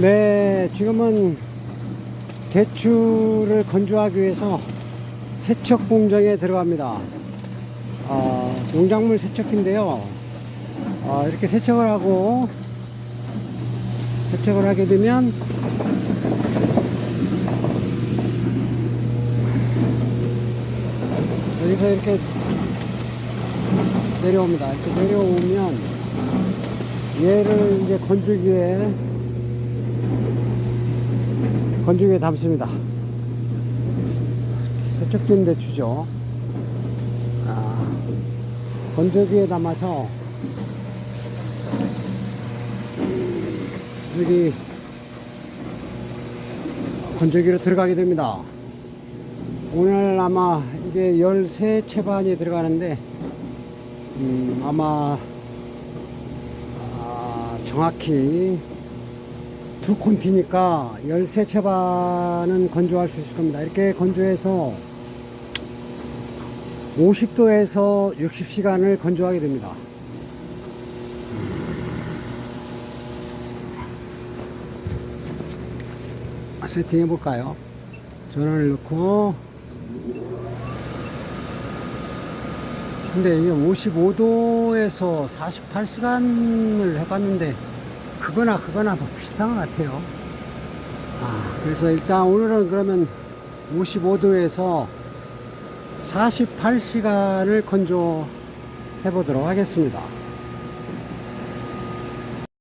네, 지금은 대추를 건조하기 위해서 세척 공정에 들어갑니다. 어, 농작물 세척기인데요. 어, 이렇게 세척을 하고 세척을 하게 되면 여기서 이렇게 내려옵니다. 이렇게 내려오면 얘를 이제 건조기에 건조기에 담습니다. 세척된 대추죠. 아, 건조기에 담아서 여기 건조기로 들어가게 됩니다. 오늘 아마 이게 13채 반이 들어가는데 음, 아마 아, 정확히 두 콘티니까 13채 반은 건조할 수 있을 겁니다. 이렇게 건조해서 50도에서 60시간을 건조하게 됩니다. 세팅해 볼까요? 전원을 넣고 근데 이게 55도에서 48시간을 해봤는데 그거나 그거나 뭐 비슷한 것 같아요. 아, 그래서 일단 오늘은 그러면 55도에서 48시간을 건조해 보도록 하겠습니다